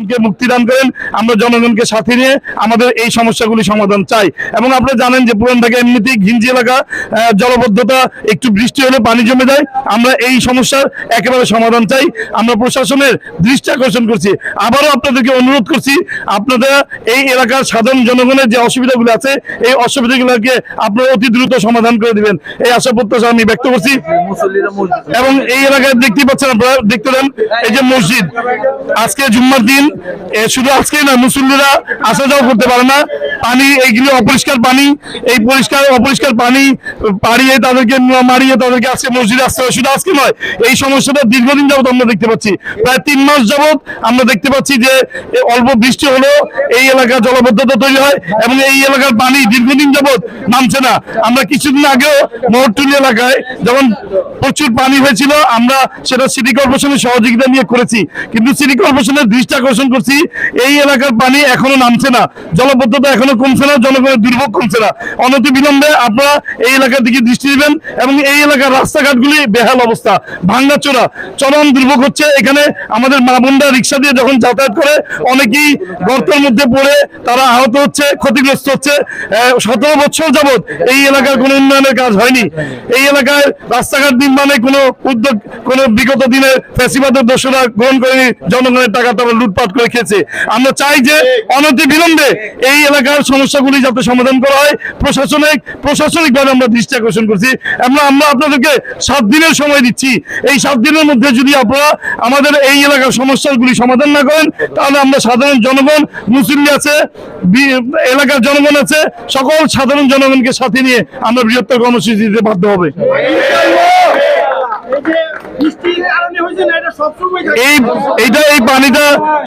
জনগণকে মুক্তিদান করেন, আমরা জনগণকে সাথে নিয়ে আমাদের এই সমস্যাগুলি সমাধান চাই। এবং আপনারা জানেন যে পুরান ঢাকা এমনিতেই ঘিঞ্জি এলাকা জলবদ্ধতা, একটু বৃষ্টি হলে পানি জমে যায়। আমরা এই সমস্যার একেবারে সমাধান চাই। আমরা প্রশাসনের দৃষ্টি আকর্ষণ করছি। আবারও আপনাদেরকে অনুরোধ করছি, আপনারা এই এলাকার সাধারণ জনগণের যে অসুবিধাগুলো আছে, এই অসুবিধাগুলোকে আপনারা অতি দ্রুত সমাধান করে দিবেন। এই আশা প্রত্যাশা আমি ব্যক্ত করছি। এবং এই এলাকায় দেখতে পাচ্ছেন আপনারা, দেখতে দেন এই যে মসজিদ। আজকে জুম্মার দিন শুধু আজকে না মুসল্লিরা আসা যাওয়া করতে পারে না। পানি, এইগুলো অপরিষ্কার পানি, এই পরিষ্কার, অপরিষ্কার পানি পাড়িয়ে তাদেরকে মারিয়ে তাদেরকে আজকে মসজিদে আসতে হয় শুধু আজকে নয়, এই সমস্যাটা দীর্ঘদিন যাবত আমরা দেখতে পাচ্ছি। প্রায় তিন মাস যাবত আমরা দেখতে পাচ্ছি যে অল্প বৃষ্টি হলো এই এলাকার জলবদ্ধতা তৈরি হয় এবং এই এলাকার পানি দীর্ঘদিন যাবত নামছে না। আমরা কিছুদিন আগেও মোহরটুলি এলাকায় যখন প্রচুর পানি হয়েছিল, আমরা সেটা সিটি কর্পোরেশনের সহযোগিতা নিয়ে করেছি। কিন্তু সিটি কর্পোরেশনের দৃষ্টি আকর্ষণ করছি, এই এলাকার পানি এখনও নামছে না। জলবদ্ধতা এখনও কমছে না, জনগণের দুর্ভোগ কমছে না। অনতি বিলম্বে আপনারা এই এলাকার দিকে দৃষ্টি দিবেন এবং এই এলাকার রাস্তাঘাটগুলি বেহাল অবস্থা ভাঙ্গাচোরা চরম দুর্ভোগ হচ্ছে। এখানে আমাদের মা বোনরা রিক্সা দিয়ে যখন যাতায়াত করে, অনেকেই গর্তের মধ্যে পড়ে তারা আহত হচ্ছে, ক্ষতিগ্রস্ত হচ্ছে। সতেরো বছর যাবত এই এলাকার কোনো উন্নয়নের কাজ হয়নি। এই এলাকায় রাস্তাঘাট নির্মাণে কোনো উদ্যোগ, কোনো বিগত দিনে ফ্যাসিবাদের দোষরা গ্রহণ করেনি, জনগণের টাকা তারা লুটপাট করে খেয়েছে। আমরা চাই যে অনতি বিলম্বে এই এলাকার সমস্যাগুলি যাতে সমাধান করা হয়, প্রশাসনিক প্রশাসনিকভাবে আমরা দৃষ্টি আকর্ষণ করছি। আমরা আমরা আপনাদেরকে সাত দিনের সময় দিচ্ছি। এই সাত দিনের মধ্যে যদি আপনারা আমাদের এই এলাকার সমস্যাগুলি সমাধান না করেন, তাহলে আমরা সাধারণ জনগণ মুসলিম আছে এলাকার জনগণ আছে, সকল সাধারণ জনগণকে সাথে নিয়ে আমরা বৃহত্তর কর্মসূচি দিতে বাধ্য হবে। এইটা এই পানিটা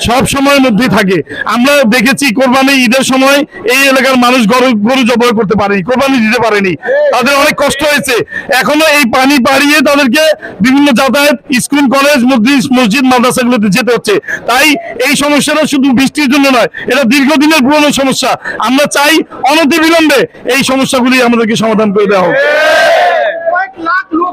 সব সময়ের মধ্যেই থাকে। আমরা দেখেছি কোরবানি ঈদের সময় এই এলাকার মানুষ গরু গরু করতে পারেনি, কোরবানি দিতে পারেনি। তাদের অনেক কষ্ট হয়েছে। এখনও এই পানি তাদেরকে বিভিন্ন যাতায়াত, স্কুল, কলেজ, মসজিদ মাদ্রাসাগুলোতে যেতে হচ্ছে। তাই এই সমস্যাটা শুধু বৃষ্টির জন্য নয়, এটা দীর্ঘদিনের পুরনো সমস্যা। আমরা চাই অনতি বিলম্বে এই সমস্যাগুলি আমাদেরকে সমাধান করে দেওয়া হোক কয়েক লাখ লোক বসবাস করে তাদের জনজীবনে মারাত্মক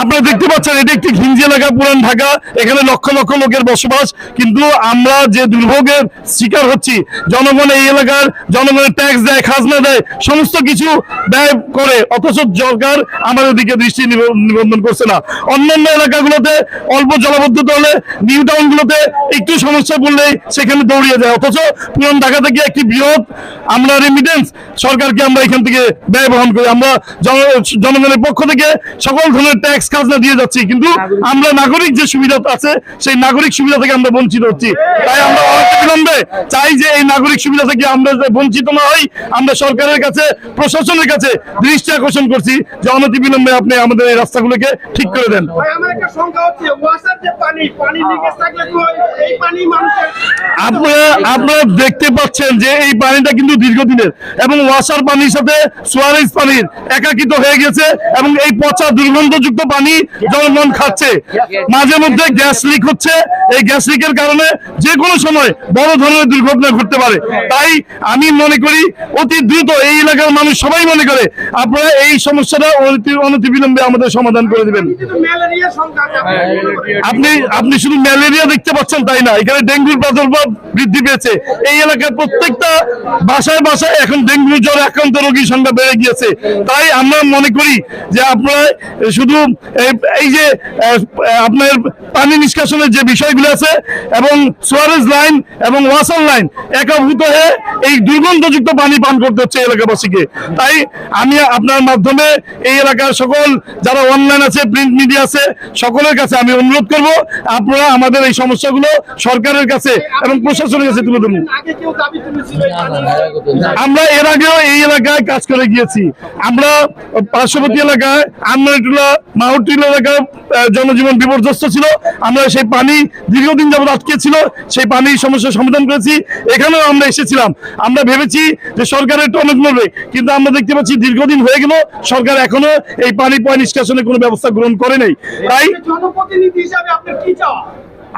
আপনারা দেখতে পাচ্ছেন এটা একটি ঘিঞ্জি এলাকা পুরান ঢাকা। এখানে লক্ষ লক্ষ লোকের বসবাস। কিন্তু আমরা যে দুর্ভোগের শিকার হচ্ছি জনগণ এই এলাকার জনগণের ট্যাক্স দেয় খাজনা দেয় সমস্ত কিছু ব্যয় করে অথচ সরকার আমাদের দিকে দৃষ্টি নিবন্ধন করছে না। অন্যান্য এলাকাগুলোতে অল্প জলাবদ্ধতা হলে নিউ টাউনগুলোতে একটু সমস্যা পড়লেই সেখানে দৌড়িয়ে যায়। অথচ পুরান ঢাকা থেকে একটি বৃহৎ আমরা রেমিটেন্স সরকারকে আমরা এখান থেকে ব্যয় বহন করি। আমরা জনগণের পক্ষ থেকে সকল ধরনের ট্যাক্স খাজনা দিয়ে যাচ্ছি। কিন্তু আমরা নাগরিক যে সুবিধা আছে সেই নাগরিক সুবিধা থেকে আমরা বঞ্চিত হচ্ছি। তাই আমরা বিলম্বে চাই যে এই নাগরিক সুবিধা থেকে আমরা যে বঞ্চিত না হই আমরা সরকারের কাছে প্রশাসনের কাছে দৃষ্টি আকর্ষণ করছি যে অনতি বিলম্বে আপনি আমাদের এই রাস্তাগুলোকে ঠিক করে দেন। ভাই আমার একটা সংখ্যা হচ্ছে ওয়াসার যে পানি পানি লিকেজ থাকলে তো এই পানি মানুষের আপনারা আপনারা দেখতে পাচ্ছেন যে এই পানিটা কিন্তু দীর্ঘদিনের এবং ওয়াসার পানির সাথে সোয়ারেজ পানির একাকিত হয়ে গেছে এবং এই পচা দুর্গন্ধযুক্ত পানি জনগণ খাচ্ছে। মাঝে মধ্যে গ্যাস লিক হচ্ছে। এই গ্যাস লিকের কারণে যে কোনো সময় বড় ধরনের দুর্ঘটনা ঘটতে পারে। তাই আমি মনে করি অতি দ্রুত এই এলাকার মানুষ সবাই মনে করে আপনারা এই সমস্যাটা অনতিবিলম্বে আমাদের সমাধান করে দিবেন। আপনি আপনি শুধু ম্যালেরিয়া দেখতে পাচ্ছেন তাই না? এখানে ডেঙ্গুর প্রাদুর্ভাব বৃদ্ধি পেয়েছে। এই এলাকার প্রত্যেকটা বাসায় বাসায় এখন ডেঙ্গু জ্বর আক্রান্ত রোগীর সংখ্যা বেড়ে গিয়েছে। তাই আমরা মনে করি যে আপনারা শুধু এই- যে আপনার পানি নিষ্কাশনের যে বিষয়গুলো আছে এবং সোয়ারেজ লাইন এবং ওয়াসার লাইন একাভূত হয়ে এই দুর্গন্ধযুক্ত পানি পান করতে হচ্ছে এলাকাবাসীকে। তাই আমি আপনার মাধ্যমে এই এলাকার সকল যারা অনলাইন আছে প্রিন্ট মিডিয়া আছে সকলের কাছে আমি অনুরোধ করব আপনারা আমাদের এই সমস্যাগুলো সরকারের কাছে এবং প্রশাসনের কাছে তুলে ধরুন। আমরা এর আগেও এই এলাকায় কাজ করে গিয়েছি। আমরা পার্শ্ববর্তী এলাকায় আন্নাইটুলা মাহুটিলা এলাকায় জনজীবন বিপর্যস্ত ছিল। আমরা সেই পানি দীর্ঘদিন যাবত আটকে ছিল, সেই পানির সমস্যার সমাধান করেছি। এখানেও আমরা এসেছিলাম। আমরা ভেবেছি যে সরকারের একটু অনেক নড়বে কিন্তু আমরা দেখতে পাচ্ছি দীর্ঘদিন হয়ে গেল, সরকার এখনও এই পানি পয় নিষ্কাশনের কোনো ব্যবস্থা গ্রহণ করে নাই। তাই জনপ্রতিনিধি হিসাবে কি চাওয়া?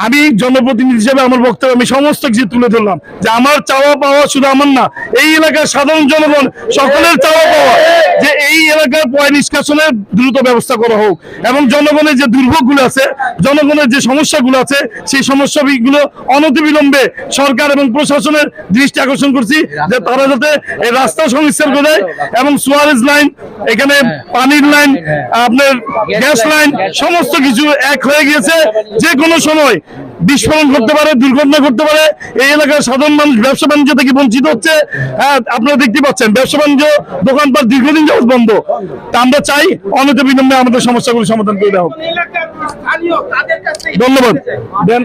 আমি জনপ্রতিনিধি হিসেবে আমার বক্তব্য আমি সমস্ত কিছু তুলে ধরলাম যে আমার চাওয়া পাওয়া শুধু আমার না, এই এলাকার সাধারণ জনগণ, সকলের চাওয়া পাওয়া, যে এই এলাকার পয় নিষ্কাশনের দ্রুত ব্যবস্থা করা হোক। এবং জনগণের যে দুর্ভোগগুলো আছে, জনগণের যে সমস্যাগুলো আছে, সেই সমস্যাগুলো অনতিবিলম্বে সরকার এবং প্রশাসনের দৃষ্টি আকর্ষণ করছি, যে তারা যাতে এই রাস্তা সংস্কার করে এবং সুয়ারেজ লাইন, এখানে পানির লাইন, আপনার গ্যাস লাইন, সমস্ত কিছু এক হয়ে গিয়েছে। যে কোনো সময় বিস্ফোরণ করতে পারে, দুর্ঘটনা করতে পারে। এই এলাকার সাধারণ মানুষ, ব্যবসা বাণিজ্য থেকে বঞ্চিত হচ্ছে। হ্যাঁ আপনারা দেখতে পাচ্ছেন, ব্যবসা বাণিজ্য দোকানপাট দীর্ঘদিন যাবত বন্ধ। তা আমরা চাই অনতি বিলম্বে আমাদের সমস্যাগুলি সমাধান করে দেওয়া হোক। ধন্যবাদ। দেন।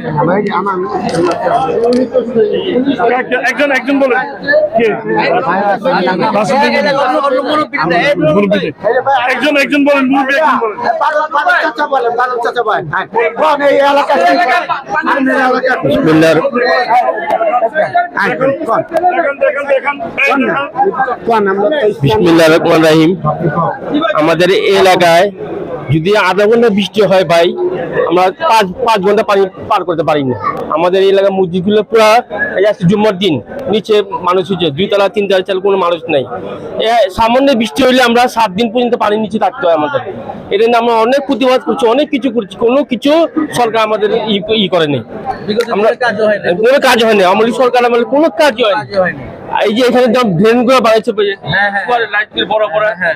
একজন একজন বলেন। একজন একজন বলেন মুরব্বি একজন। বিসমিল্লাহ রহমান রাহিম। আমাদের এলাকায় যদি আধা ঘণ্টা বৃষ্টি হয় ভাই আমরা পাঁচ পাঁচ ঘণ্টা পানি পার করতে পারি না। আমাদের এই এলাকার মসজিদগুলো পুরো আজকে জুম্মার দিন নিচে মানুষ হচ্ছে দুই তলা তিন তলা চাল কোনো মানুষ নাই। সামান্য বৃষ্টি হইলে আমরা সাত দিন পর্যন্ত পানির নিচে থাকতে হয় আমাদের। এটা নিয়ে আমরা অনেক প্রতিবাদ করছি অনেক কিছু করছি কোনো কিছু সরকার আমাদের ই ই করেনি। আমরা কোনো কাজ হয়নি আমাদের সরকার আমাদের কোনো কাজ হয়নি এই যে এখানে যেমন ড্রেনগুলো হ্যাঁ লাইট বড় বড় হ্যাঁ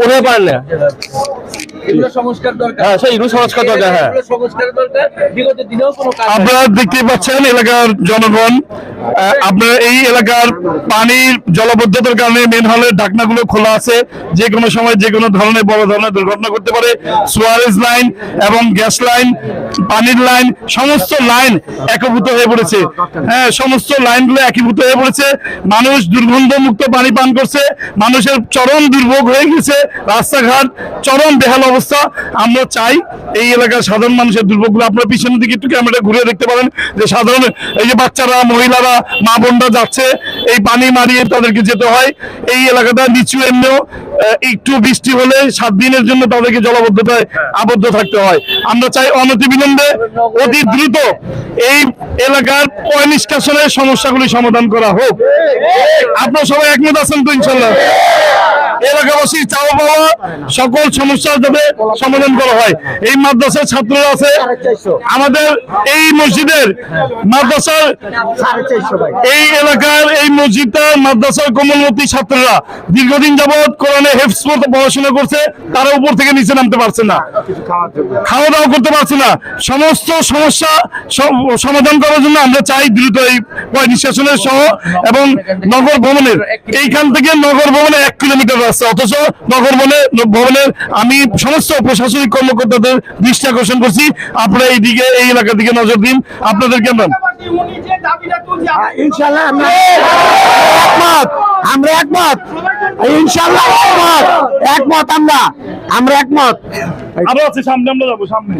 ওরা পারে না হ্যাঁ হ্যাঁ। আপনারা দেখতে পাচ্ছেন এলাকার জনগণ আপনার এই এলাকার পানির জলবদ্ধতার কারণে মেন হলের ঢাকনাগুলো খোলা আছে। যে কোনো সময় যে কোনো ধরনের বড় ধরনের দুর্ঘটনা করতে পারে। সুয়ারেজ লাইন এবং গ্যাস লাইন পানির লাইন সমস্ত লাইন একীভূত হয়ে পড়েছে। হ্যাঁ সমস্ত লাইনগুলো একীভূত হয়ে পড়েছে। মানুষ দুর্গন্ধ মুক্ত পানি পান করছে। মানুষের চরম দুর্ভোগ হয়ে গেছে। রাস্তাঘাট চরম বেহাল অবস্থা। আমরা চাই এই এলাকার সাধারণ মানুষের দুর্ভোগগুলো আপনারা পিছনের দিকে একটু ক্যামেরা ঘুরে দেখতে পারেন, যে সাধারণ এই যে বাচ্চারা, মহিলারা, মা বোনরা যাচ্ছে, এই পানি মারিয়ে তাদেরকে যেতে হয়। এই এলাকাটা নিচু এমনিও একটু বৃষ্টি হলে সাত দিনের জন্য তাদেরকে জলবদ্ধতায় আবদ্ধ থাকতে হয়। আমরা চাই অনতি বিলম্বে অতি দ্রুত এই এলাকার পয় নিষ্কাশনের সমস্যাগুলি সমাধান করা হোক। আপনারা সবাই একমত আছেন তো ইনশাল্লাহ? এলাকাবাসীর চাওয়া পাওয়া সকল সমস্যার যাতে সমাধান করা হয়। এই মাদ্রাসার ছাত্ররা আছে। আমাদের এই মসজিদের মাদ্রাসার এই এলাকার এই মসজিদটার মাদ্রাসার কোমলমতি ছাত্ররা দীর্ঘদিন যাবৎ কোরআনে হেফস পড়াশোনা করছে, তারা উপর থেকে নিচে নামতে পারছে না। খাওয়া দাওয়া করতে পারছে না। সমস্ত সমস্যা সম- সমাধান করার জন্য আমরা চাই দ্রুত এই নিষ্কাশনের সহ এবং নগর ভবনের। এইখান থেকে নগর ভবনে এক কিলোমিটার অথচ নগর ভবনে ভবনের আমি সমস্ত প্রশাসনিক কর্মকর্তাদের দৃষ্টি আকর্ষণ করছি। আপনারা এই দিকে এই এলাকার দিকে নজর দিন। দাবিটা তুলছে ইনশাল্লাহ আমরা একমত। আমরা একমত। ইনশাল্লাহ একমত। একমত আমরা। আমরা একমত। আরও আছে সামনে আমরা যাব সামনে।